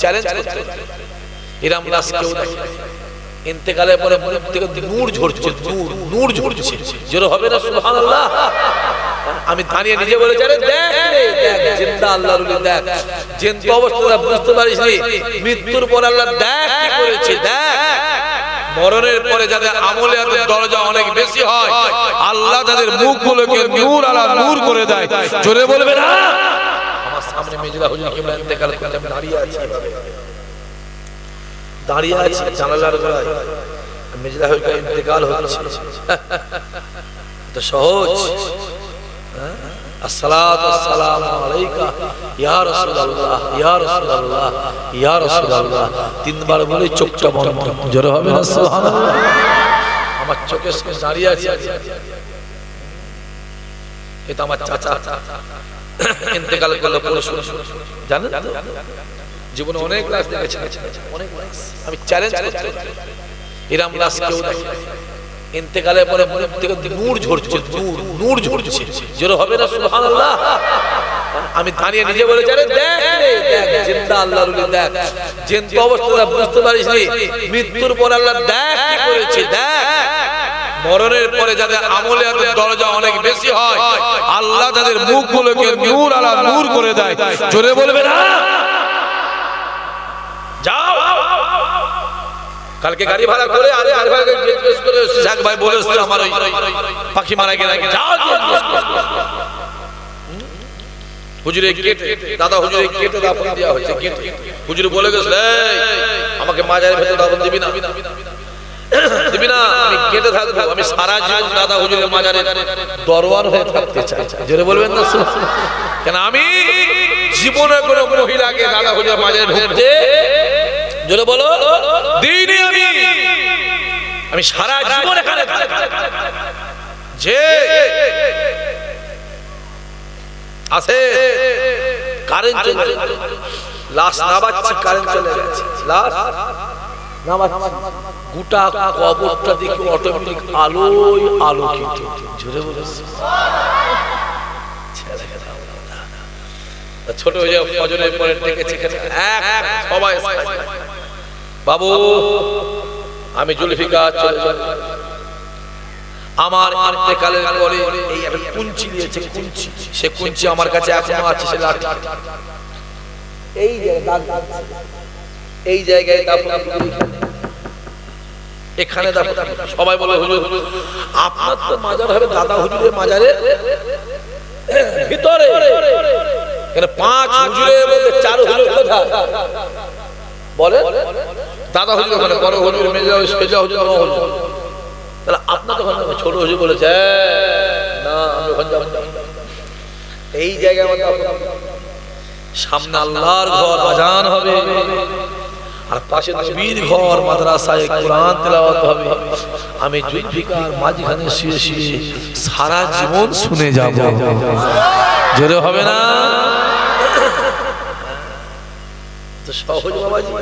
Challenge লাশ কেউ ইন্তেকালের পরে মনের থেকে নূর ঝরছে, নূর নূর ঝরছে। জোর হবে না, সুবহানাল্লাহ? আমি দাঁড়িয়ে নিজে বলেছি আরে দেখ দেখ, জিন্দা আল্লাহর দেখ। জিন্দা বুঝতে পারিস নি মৃত্যুর পর আল্লাহ দেখ কি করেছে, দেখ। মরণের পরে যাদের আমলে দরজা অনেক বেশি হয়, আল্লাহ তাদের মুখগুলোকে নূর আলা নূর করে দেয়। জোরে বলবে না? দাঁড়িয়ে আছি তো সহজ। হ্যাঁ? আসসালাতু আসসালামু আলাইকা। ইয়া রাসূলুল্লাহ ইয়া রাসূলুল্লাহ ইয়া রাসূলুল্লাহ। তিনবার বলে চোখটা বন্ধ। জোরে হবে আমার চোখের সামনে দাঁড়িয়ে আছে। এটা আমার চাচা। ইন্তেকাল করল? জীবনে অনেক আমি চ্যালেঞ্জ লাশ কেউ ইন্তেকালের পরে মনের থেকে নূর ঝরছে, নূর নূর ঝরছে। জোর হবে না সুবহানাল্লাহ। আমি দাঁড়িয়ে নিজে আরে দেখ দেখ, জিন্দা আল্লাহর ওলি দেখ। জিন্দা অবস্থাটা বুঝতে পারিস মৃত্যুর পর আল্লাহ দেখ কি করেছে, দেখ। মরণের পরে যাদের আমলে দরজা অনেক বেশি হয় আল্লাহ তাদের মুখগুলোকে নূর আলা নূর করে দেয়। জোরে বলবে না? কালকে গাড়ি ভাড়া করে আরে আরে ভাই জিজ্ঞেস করে শাক ভাই বলে এসছে আমার ওই পাখি মারা গেলে। যাও। হুজুরে গেট দাদা হুজুরে গেটে দাফন দেওয়া হয়েছে গেট। হুজুর বলে গেছে "এই, আমাকে মাজারের ভেতর দাফন দিবি না? দিবি না, আমি গেটে থাকব, আমি সারা জীবন দাদা হুজুরের মাজারে দরবার হয়ে থাকতে চাই। জোরে বলবেন না কেন আমি জীবনে কোনো মহিলাকে দাদা হুজুরের মাজারে ঢুকতে জোরে বলো, দিইনি আমি। আমি সারা জীবন এখানে যে আছে কারেন্ট। লাশ নামাচ্ছি কারেন্ট চলে গেছে লাশ গোটা কবরটা দেখে অটোমেটিক আলোয় আলোকিত। জোরে বলেছে ছোট হয়ে যাও ফজরের পরে ডেকেছে এক সবাই বাবু আমি জুলফিকার চলে যাব আমার ইন্তেকালের পরে এই একটা কুঞ্চি দিয়েছে কুঞ্চি। সে কুঞ্চি আমার কাছে এখনও আছে সে লাঠি। এই যে দাগ আছে। এই জায়গায় দাফন এখানে। দাফন সবাই বলে হুজুর আপনার তো মাজার হবে দাদা হুজুরের মাজারে ভিতরে। এখানে পাঁচ হুজুরের মধ্যে চার হুজুর কোথায় বলে দাদা হুজুর ওখানে বড় হুজুর মেজা সেজা হুজুর বড় হুজুর। তাহলে আপনার তো ওখানে ছোট হুজুর বলেছে "হ্যাঁ, না আমি ওখানে যাব এই জায়গায় আমার। সামনে আল্লাহর ঘর আজান হবে। আর পাশে নবীর ঘর মাদ্রাসায় কোরআন তেলাওয়াত হবে। আমি জুলফিকার মাঝখানে শুয়ে শুয়ে সারা জীবন শুনে যাব। জোরে হবে না? তো সহজ বাবাজি।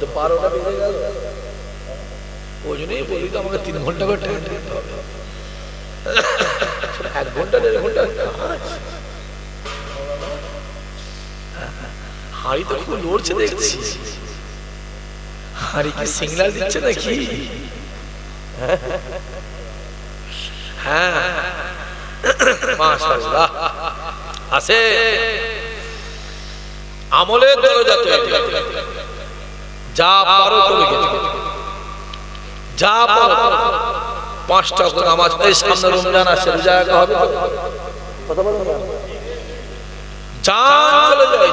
তো বারোটা বেজে গেল। ওই জন্যই বলি তো, আমাকে তিন ঘণ্টা করে টাইম দিতে হবে। এক ঘণ্টা, দেড় ঘণ্টা। হাড়ি তো খুব নড়ছে দেখছি। হাড়ি কি সিগন্যাল দিচ্ছে নাকি? হ্যাঁ। মাশাআল্লাহ। আছে। আমলের দরজা তৈরি যা পারো গেছে। যা পারো পাঁচটা করে নামাজ এই সামনে রমজান আসছে রোজা হবে তো? কথা বলো না। চলে যায়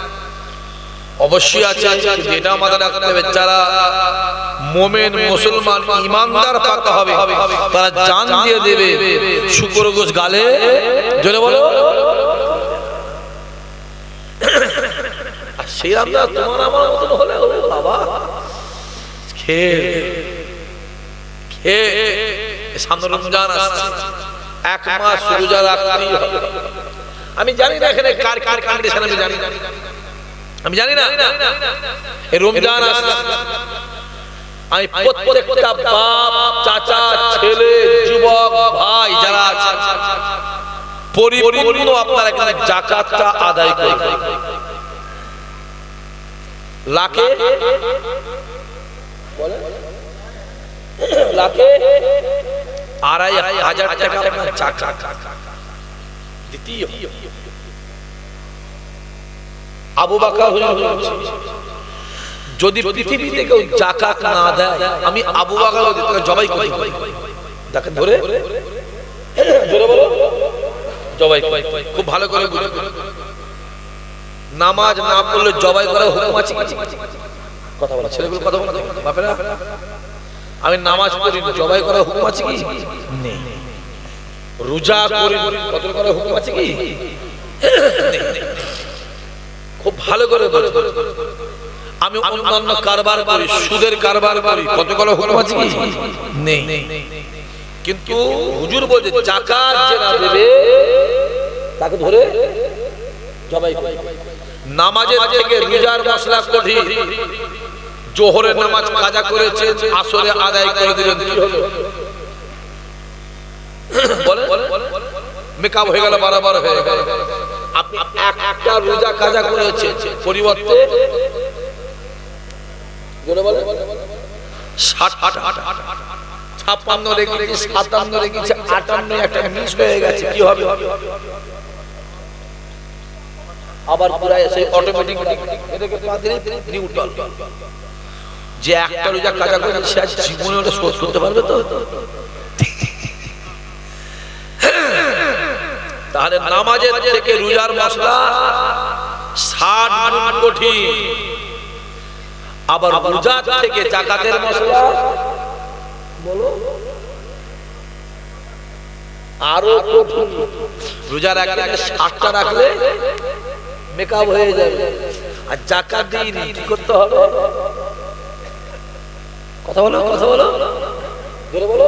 অবশ্যই আছে এটা মাথায় রাখতে হবে, যারা মোমেন, মুসলমান, ইমানদার পাকা হবে, তারা জান দিয়ে দেবে, শুকর গোশ গালে। জোরে বলো। সেই এক আমি জানি না এখানে কার কার কন্ডিশন আমি জানি না। আমি জানি না। রমজান আমি প্রত্যেকটা বাপ চাচা ছেলে যুবক ভাই যারা আছে পরিপূর্ণ আপনারা এখানে জাকাতটা আদায় করবেন লাখে? লাখে? আড়াই হাজার টাকা আপনার জাকাত। দ্বিতীয়। আবু বাকা যদি পৃথিবীতে কেউ জাকাত না দেয়, আমি আবু বাকার তাকে জবাই করি দেখেন ধরে। জোরে বলো। জবাই। করি। খুব ভালো করে নামাজ না পড়লে জবাই করা হুকুম আছে? কথা বলা। ছেলেগুলো কথা বলা। বাপেরা, আমি নামাজ পড়ি, জবাই করা হুকুম আছে কি? নেই। রোজা করি কত করা হুকুম আছে কি। খুব ভালো করে আমি অন্যান্য কারবার করি, সুদের কারবার করি কত করা হুকুম আছে নেই। কিন্তু হুজুর বলছে জাকাত যে দেবে, তাকে ধরে জবাই। নামাজের থেকে রোজার মশলা কঠিন। জোহরের নামাজ কাজা করেছে, আসরে আদায় করে দিলেন বলেন। মেকআপ হয়ে গেল, বারবার হয়ে গেল। আপনি একটা রোজা কাজা করেছে, পরিবর্তে ছাপ্পান্ন রেখেছি, সাতান্ন রেখেছি, আটান্ন একটা মিস হয়ে গেছে, কি হবে? আবার পুরাই সেই অটোমেটিক এটাকে পাতিলে নিউট্রাল যে একটা রোজা কাজা করে সে জীবনে ওটা শোধ করতে পারবে তো? তাহলে নামাজের থেকে রোজার মশলা ষাট গুণ কঠিন। আবার রোজার থেকে জাকাতের মশলা, বলো। আরও কঠিন। রোজার একদিনে ষাটটা রাখলে মেকআপ হয়ে যাবে। আর জাকাত দিইনি কি করতে হবে। কথা বলো কথা বলো। বলো।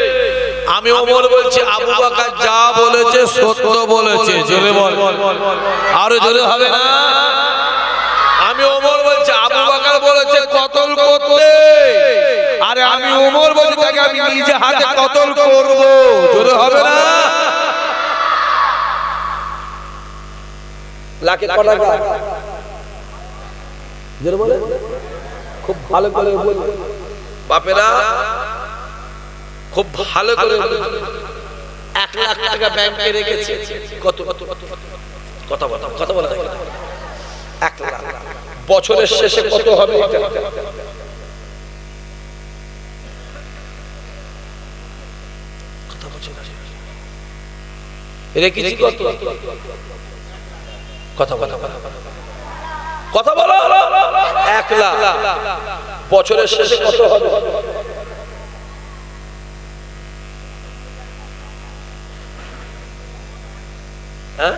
আমি ওমর বলছি আবু বকর যা বলেছে সত্য বলেছে জোরে বল। আরও জোরে হবে না? আমি ওমর বলছি আবু বকর বলেছে কতল করতে। আরে আমি ওমর বলছি তাকে আমি নিজে হাতে কতল করব। জোরে হবে না? লাখে ক টাকা জোরে বলে? খুব ভালো করে বল। বাপেরা খুব ভালো করে এক লাখ টাকা ব্যাংকে রেখেছে। কত? কথা বলা কথা বলা এক লাখ। বছরের শেষে কত হবে? কথা। রেখেছি কত? কথা বলা। কথা বলো। এক লাখ। বছরের শেষে কত হবে? হ্যাঁ?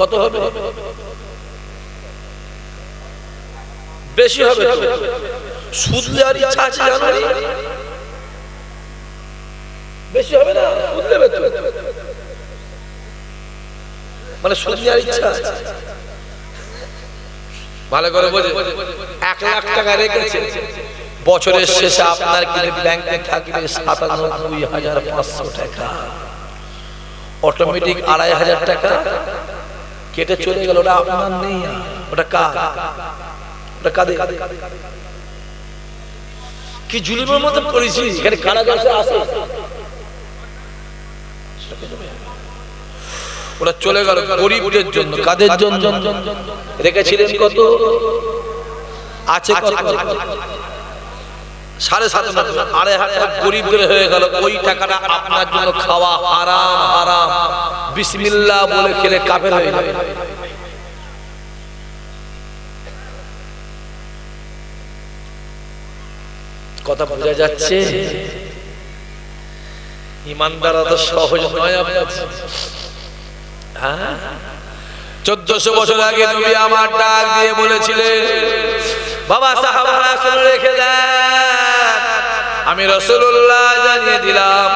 কত হবে? বেশি হবে সুদ ইচ্ছা আছে বেশি হবে না? সুদ মানে সুদ ইচ্ছা আছে। ভালো করে বোঝে। এক লাখ টাকা রেখেছে। বছরের শেষে আপনার কিন্তু ব্যাংকে থাকবে সাতানব্বই হাজার পাঁচশো টাকা? অটোমেটিক আড়াই হাজার টাকা কেটে চলে গেল। ওটা আপনার নেই ওটা কার? ওটা কাদের? কি জুলুমের মধ্যে পড়েছি এখানে কারা দশে আসে। ওরা চলে গেল গরিবদের জন্য কাদের জন্য? রেখেছিলেন কত? আছে কত? সাড়ে হয়ে ওই টাকাটা আপনার জন্য খাওয়া বিসমিল্লাহ বলে খেলে হয়ে যাবে। কথা বোঝা যাচ্ছে? ইমানদারা তো সহজ নয় হ্যাঁ? চোদ্দশো বছর আগে নবী আমার ডাক দিয়ে বলেছিলেন বাবা সাহাবারা শুনে রেখে দেন। আমি রসুল্লাহ জানিয়ে দিলাম,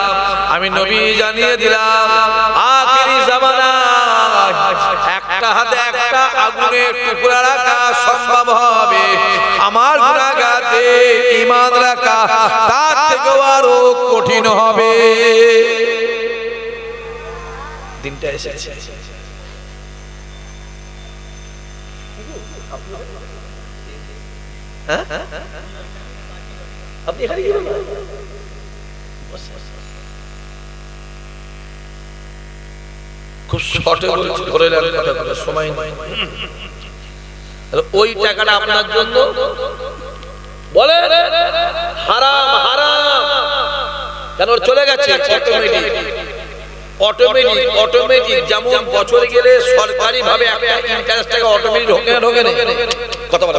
আমি নবী জানিয়ে দিলাম, আখিরি জামানা হবে। কঠিন হবে। দিনটা হ্যাঁ? আপনি খুব ওই টাকাটা আপনার জন্য। বলে হারাম কেন চলে গেছে? অটোমেটিক অটোমেটিক যেমন বছরে গেলে সরকারি ভাবে একটা ইন্টারেস্ট টাকা অটোমেটিক ঢোকে কথা বলা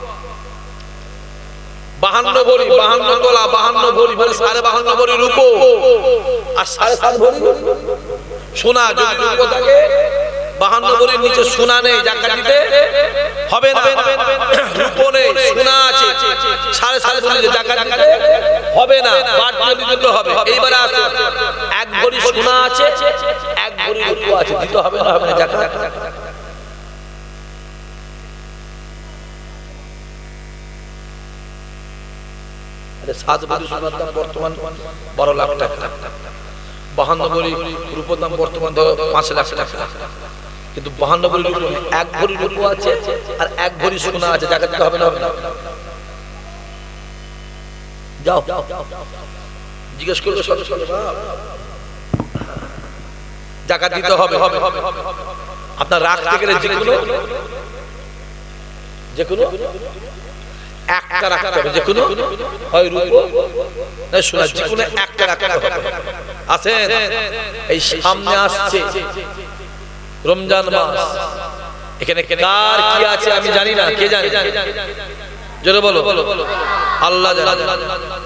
বাহান্ন ভরি, বাহান্ন তোলা, বাহান্ন ভরি মানে সাড়ে বাহান্ন ভরি রূপো। আর সাড়ে সাত ভরি। সোনা, যদি রূপো থাকে, বাহান্ন ভরির নিচে সোনা নেই, জাকাত দিতে হবে না। রূপো নেই, সোনা আছে। সাড়ে সাত ভরি জাকাত দিতে হবে না বাড়তি দিতে হবে। এইবারে আসো এক ভরি সোনা আছে, এক ভরি রূপো আছে, দিতে হবে না হবে না জাকাত। আরে সাত দাম বর্তমান বারো লাখ টাকা। বাহান্ন ভরি রূপোর দাম বর্তমান ধরো পাঁচ লাখ টাকা। কিন্তু বাহান্ন ভরি রূপো এক ভরি রূপো আছে আর এক ভরি সোনা আছে জায়গা দিতে হবে না হবে না। যাও। জিজ্ঞেস করবে সঙ্গে সঙ্গে জাকাত দিতে হবে। হবে হবে আপনার রাখতে গেলে যে কোনো? যে কোনো? একটা রাখতে হবে যে কোনো হয় রূপো না সোনা যে কোনো একটা রাখতে হবে। আছেন এই সামনে আসছে। রমজান মাস। এখানে কার কি আছে আমি জানি না কে জানে জোরে বলো। আল্লাহ জানে।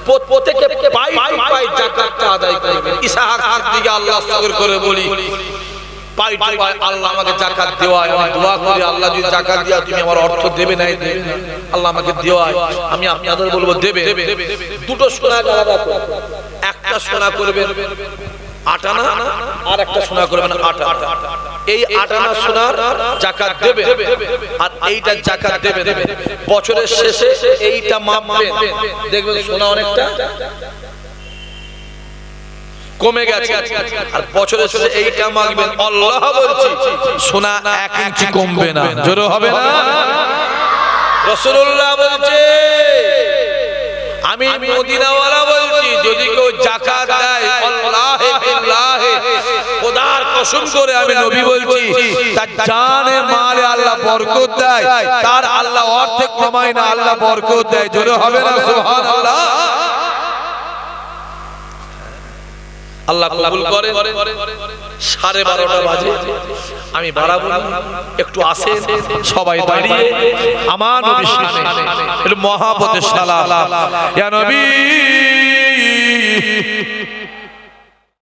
প্রত- প্রত্যেকে পাই পাই জাকাতটা আদায় করবে। ইসাহাক দিকে আল্লাহ সগর করে বলি। অর্থ দেবে নাই দেবে না। আল্লাহ আমাকে দেওয়ায়, আমি বলব দেবে। দুটো সোনা একটা সোনা করবেন আর একটা সোনা করবেন আটা। এই আটানা সোনার জাকাত দেবে, আর এইটা জাকাত দেবে বছরের শেষে এইটা মাপবেন। দেখবেন সোনা অনেকটা কমে গেছে। আর এইটা মাগবেন, আল্লাহ বলছি, সোনা এক ইঞ্চি কমবে না। জোরে হবে না? রসুল্লাহ বলছে, আমি মদিনাওয়ালা বলছি, যদি কেউ জাকাত দেয়, আল্লাহে বিল্লাহে, খোদার কসম করে আমি নবী বলছি, তার জানে মালে আল্লাহ বরকত দেয়, তার আল্লাহ অর্ধেক কমায় না, আল্লাহ বরকত দেয়। জোরে হবে না, সুবহানাল্লাহ? আল্লাহ কবুল করে সাড়ে বারোটা বাজে। আমি বাড়াবো। একটু আসে সবাই দাঁড়িয়ে আমার মহাপতের ইয়া নবী।